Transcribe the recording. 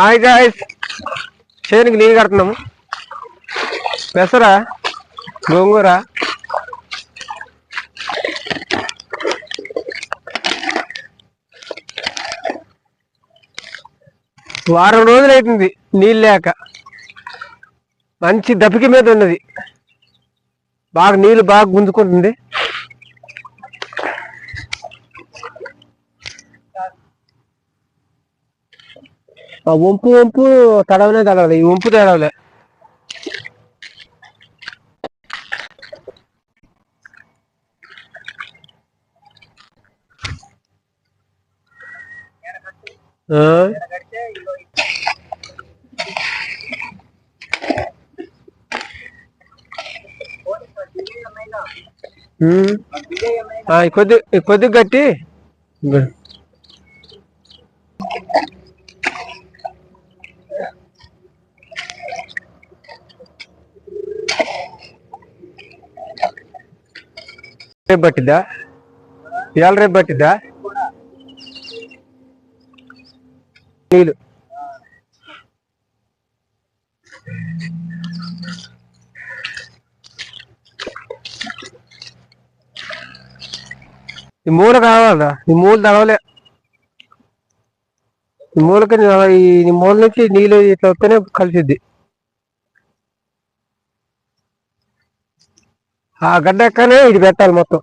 Hi guys చేనుకి నీళ్ళు కడుతున్నాము. పెసర గోంగూర. వారం రోజులు అవుతుంది నీళ్ళు లేక. మంచి దపిక మీద ఉన్నది. బాగా నీళ్ళు బాగా గుంజుకుంటుంది. వంపు వంపు తడవలే తడవలే ఈ వంపు తడవలే ఆ? ఉమ్. ఆ, ఈ కొద్ది ఈ కొద్ది రేపు పట్టిద్దా? ఇవాళ రేపు పట్టిద్దా? నీళ్ళు. ఈ మూల కావాలరా నీ మూల తడవలే ఈ మూలకి ఈ మూల నుంచి నీళ్ళు ఇట్లా వస్తేనే కలిసిద్ది. ఆ గడ్డక్కనే ఇది పెట్టాలి మొత్తం.